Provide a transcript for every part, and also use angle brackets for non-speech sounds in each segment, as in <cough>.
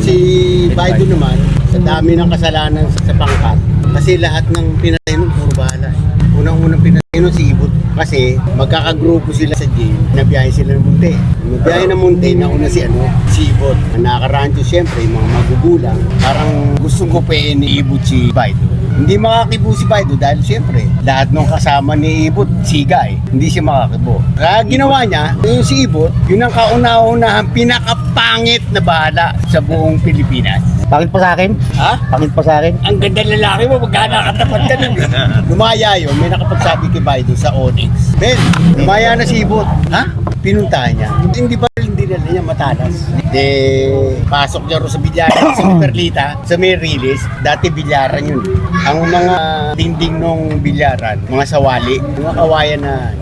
Si Baidu naman, sa dami ng kasalanan sa pangkat, kasi lahat ng pinatay nun, puro bahala. eh. Unang-unang pinatay nun si Ibot. Kasi magkakagrupo sila sa gym, nabiyahe sila ng munti. Nabiyahe ng munti, nauna si ano, si. Ang nakakarancho siyempre, yung mga magugulang, parang gustong kupain ni Ibot si Baidu. Hindi makakibo si Baidu dahil siyempre, lahat ng kasama ni Ibot, siga eh. Hindi siya makakibo. Kaya ginawa niya, yung si Ibot, yun ang kauna-unahan pinakapangit na bahala sa buong Pilipinas. Pangit pa sa akin? Ha? Pangit pa sa akin? Ang ganda lalaki mo, magkana katapat ka nun. <laughs> Lumaya yun, may nakapagsabi kay Baidu sa Onyx. Ben, lumaya na si Ibot. Ha? Pinuntahan niya. Hindi ba na niya matalas? De, pasok niya sa bilyaran <coughs> sa Perlita, sa release. Dati bilyaran yun. Ang mga dingding nung bilyaran, mga sawali, mga kawayan na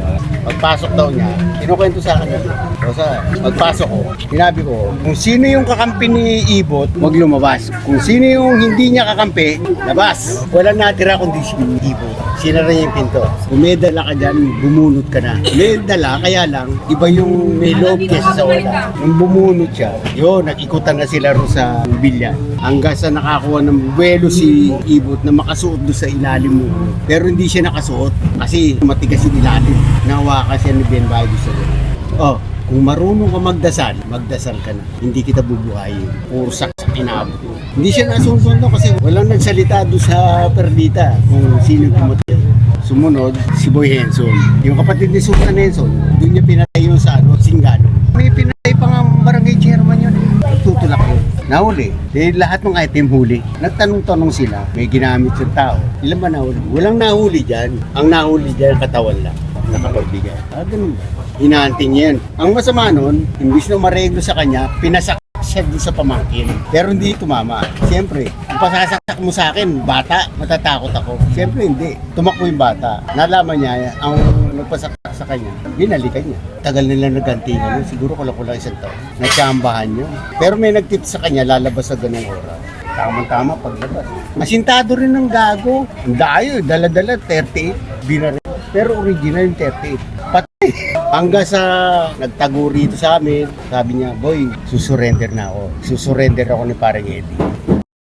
Pagpasok daw niya, kinukwento sa akin yun. Rosa, pagpasok ko, sinabi ko, kung sino yung kakampi ni Ibot, wag lumabas. Kung sino yung hindi niya kakampi, labas. Wala natira kundi si Ibot. Sinara niya yung pinto. Kung may dala ka dyan, bumunot ka na. May dala, kaya lang, iba yung may loob kesa sa wala. Nung bumunot siya, yun, nag-ikutan na sila ro sa bilya. Hanggang sa nakakuha ng buwelo si Ibot na makasuot doon sa ilalim mo. Pero hindi siya nakasuot kasi matigas yung ilalim. Nahawakan Ben Bayo sa Oh, kung marunong ka magdasal, magdasal ka na. Hindi kita bubuhayin. Puro saksak inabot mo. Hindi siya nasunod kasi walang nagsalita doon sa Perdita kung sino pumatay. Sumunod, si Boy Henson. Yung kapatid ni Sultan Henson, doon niya pinatay yung sa ano, Singano. May pinatay pa nga barangay chairman yun. Tutulak yun. Nahuli. Dahil lahat ng item huli. Nagtanong-tanong sila. May ginamit yung tao. Ilan ba nahuli? Walang nahuli dyan. Ang nahuli dyan, katawan lang. Nakapagbigay. Ah, ganun ba? Hinahanting niya yan. Ang masama nun, imbis na mareglo sa kanya, pinasak siya doon sa pamangkin. Pero hindi tumama. Siyempre, kung pasasaksak mo sa akin, bata, matatakot ako. Siyempre hindi. Tumakbo yung bata. Nalaman niya, ang nagpasaksak sa kanya, binalikan niya. Tagal nila nagantingan yun. Siguro kulang-kulang isang taon. Nagsambahan yun. Pero may nagtip sa kanya, lalabas sa ganung oras. Tamang-tama paglabas. Masintado rin ng gago. Ang dayo, dala-dala, 38. Binaril. Pero original yung 38. Patay. <laughs> Hanggang sa nagtago rito sa amin, sabi niya, boy, susurrender na ako. Susurrender ako ni parang Eddie.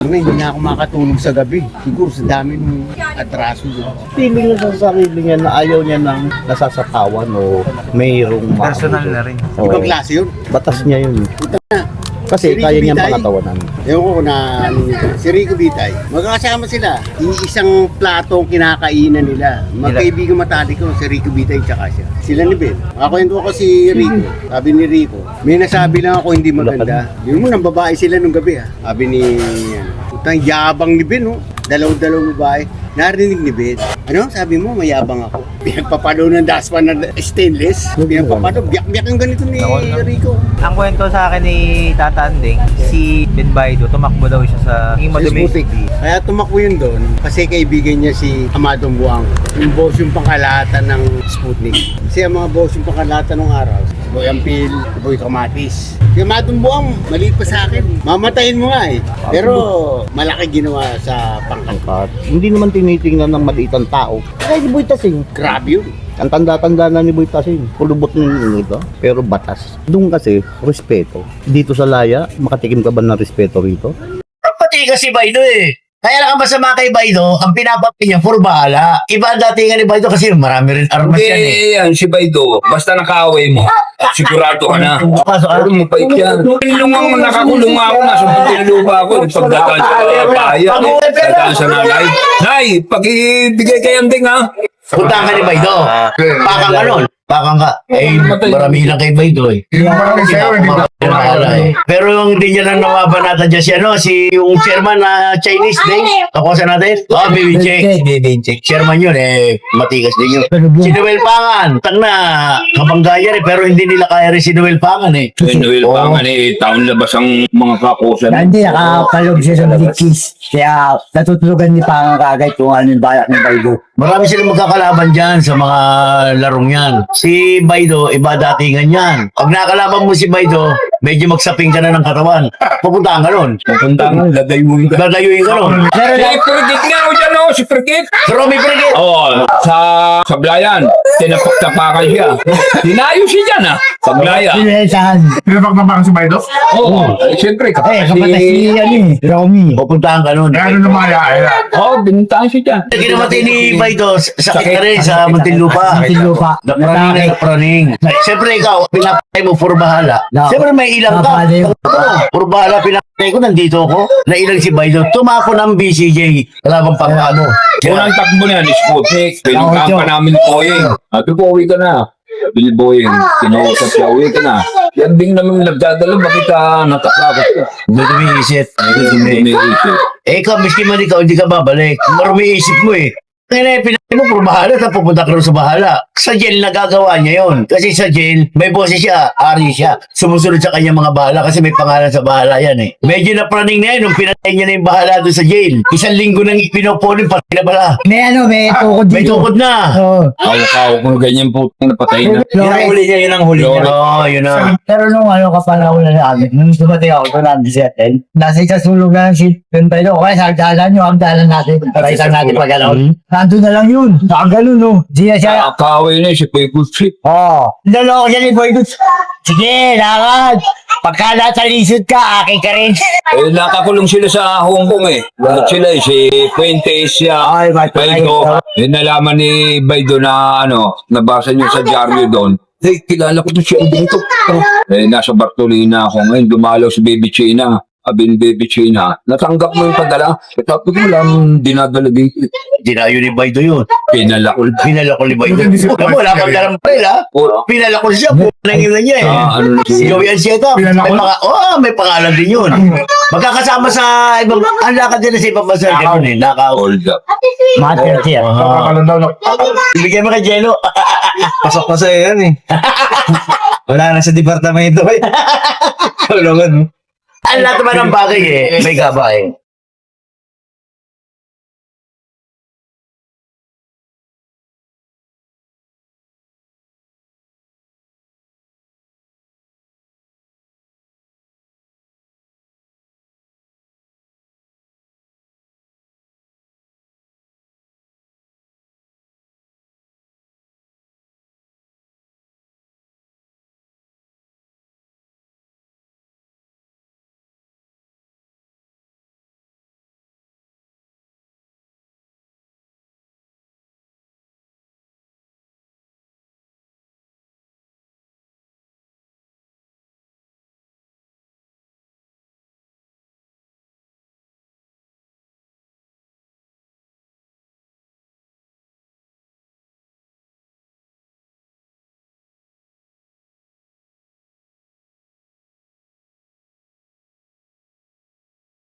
Ano, hindi na ako makatulog sa gabi. Siguro sa dami ng atraso doon. Feeling niya sa sarili niya na ayaw niya ng nasasapawan o mayroong Personal na rin. Oo. Ibang klase yun. Batas niya yun. Puta na. Kasi Si kaya Ricky niya Bitay. pangatawanan. Ewan ko na ano nito. Si Rico Bitay. Magkakasama sila. Isang plato ang kinakainan nila. Magkaibigan matalik ko si Rico Bitay tsaka siya. Sila ni Ben. Akakwento ko si Rico. Sabi ni Rico, may nasabi lang ako hindi maganda. Yun mo, nang babae sila nung gabi ha. Sabi ni, ano, putang yabang ni Ben oh. Dalaw-dalaw babae. Narinig ni Ben. Ano? Sabi mo, mayabang ako. Pinagpapalo ng daspan na stainless. Pinagpapalo. Biyak-biyak yung ganito ni Rico. Ang kwento sa akin ni Tata Anding, si Ben Baido, tumakbo daw siya sa. Sputnik. Kaya tumakbo yun doon kasi kaibigan niya si Amadong Buang. Yung boss yung pangkalahatan ng Sputnik. Kasi ang mga boss yung pangkalahatan ng araw. Boy Ampil, Boy Kamatis. Si Amadong Buang, maliit pa sa akin. Mamatayin mo nga eh. Pero malaki ginawa sa pangkat. Angkat. Hindi naman tinitingnan ng maliitang tao. Kaya si Boy Tasing. Grabe yun. Ang tanda-tanda na ni Boy Tasing. Kulubot ng ito. Pero batas. Doon kasi, respeto. Dito sa Laya, makatikim ka ba ng respeto rito? Pati kasi Baido eh. Kaya lang ang masama kay Baido, ang pinapapi niya, puro bahala. Iba ang datingan ni Baido kasi marami rin armas yan eh. Hindi, yan, si Baido. Basta nakaaway mo, sigurado ka na. Pasok ka. Pero mapait yan. Nung ang nakakulong ako, nasa Muntinlupa ako, pagdataan sa paya, dadaan sa nanay. Nay, pakibigay kay Anding ha. Punta ka ni Baido. Pakang ka nun. Pakang ka. Eh, marami lang kay eh. Marami. Pero yung hindi niya lang nawabanatan dyan si ano, si yung chairman na Chinese din. Kakuha natin. Oh, baby check. Baby check. Chairman yun eh, matigas din yun. Si Noel Pangan. Tang na, kapanggaya rin, pero hindi nila kaya rin si Noel Pangan eh. Eh, Noel pa nga eh, taon labas ang mga kakusan. Hindi, nakapalog siya sa Malikis. Kaya natutulugan ni Pangang kagad kung ano yung bayak ng Baido. Marami silang magkakalaban dyan sa mga larong yan. Si Baido, iba datingan yan. Pag nakalaban mo si Baido, medyo magsaping ka na ng katawan. Pupuntahan ka nun. Pupunta nga, dadayuin ka. Dadayuin ka nun. Si Frigit nga ako dyan ako, si Frigit. Pero may frigid. Oo, sa Sablayan, tinapak-tapakan siya. Dinayo siya dyan ah, Sablayan. Pinesan. Pinapagmabakan si Baido? Oo, siyempre, Eh, kapatid kapatid si, ano eh, Romy. Pupuntahan ka nun. Kaya ano lumaya, ay Oo, binuntahan siya dyan. Kinamati ni Baido, sakit ka rin sa Muntinlupa. Sa lupa. Napraning na napraning. Siyempre ikaw, pinapatay mo for bahala. Siyempre may ilang ka. Napali. For bahala, pinapatay ko, nandito ako. Nailang si Baido. Tumako ng BCJ. Wala bang pangano. Unang takbo niya, ni Sputnik. Pinuntahan Ako, pa namin Boeing. Sabi ko, uwi ka na. Bill Boeing, kinausap siya, uwi ka na. Yan din naman nagdadala, bakit ka natakakot ka? Hindi tumiisip. Hindi tumiisip. Umiisip. Eh, ikaw, miski man ikaw, hindi ka babalik. Marumi isip mo eh. Kaya na, pinatay mo, puro bahala, tapos pupunta ka rin sa bahala. Sa jail, nagagawa niya yon Kasi sa jail, may boses siya, ari siya. Sumusunod sa kanya mga bahala kasi may pangalan sa bahala yan eh. Medyo napraning na yan nung pinatay niya na yung bahala doon sa jail. Isang linggo nang pinoponin, patay na pala. May ano, may tukod May dito. tukod na. Oo. Hawak-hawak mo ganyan po, napatay na. Flores. niya, yun ang huli niya. Oo, oh, yun na. Pero nung ano kapanahon na namin, nung dumating ako doon namin si Aten, nasa ikasulog na ng ship, yun pa yun, kaya sa hagdanan yung hagdanan natin, paraisan natin pag. Nandun na lang yun, nakaganon no. Di na siya, Nakakaway na si Kuya Gutsi. Oo. Oh, naloko siya ni Boy Goods. Sige, lakad. Pagka nasa lisod ka, akin ka rin. Eh, nakakulong sila sa Hong Kong eh. Lahat sila eh, si Fuentes, siya, Ay, Baido. Eh, nalaman ni Baido na ano, nabasa niyo sa dyaryo doon. Eh, kilala ko to siya dito. Eh, nasa Bartolina ako ngayon, dumalaw si Baby China. Abin Baby China, natanggap mo yung padala. Tapos mo lang dinadala dito. Dinayo ni Baido yun. Pinalakol. Pinalako ni Baido. Alam mo, wala kang dalang prela. O, Pinalako siya, buong nang yun niya eh. Ah, ano na siya? Joey Ansieta, may, panga oh, may pangalan din yun. Magkakasama sa ibang, ang lakad din sa ibang bansa. Ganun eh, nakaw. Hold up. Mater siya. Napakalan daw. no? Ibigay mo kay Jello. <laughs> Pasok pa sa'yo yan eh. <laughs> Wala na sa departamento eh. <laughs> Tulungan mo. Ang lahat naman ng bagay eh, may gabay.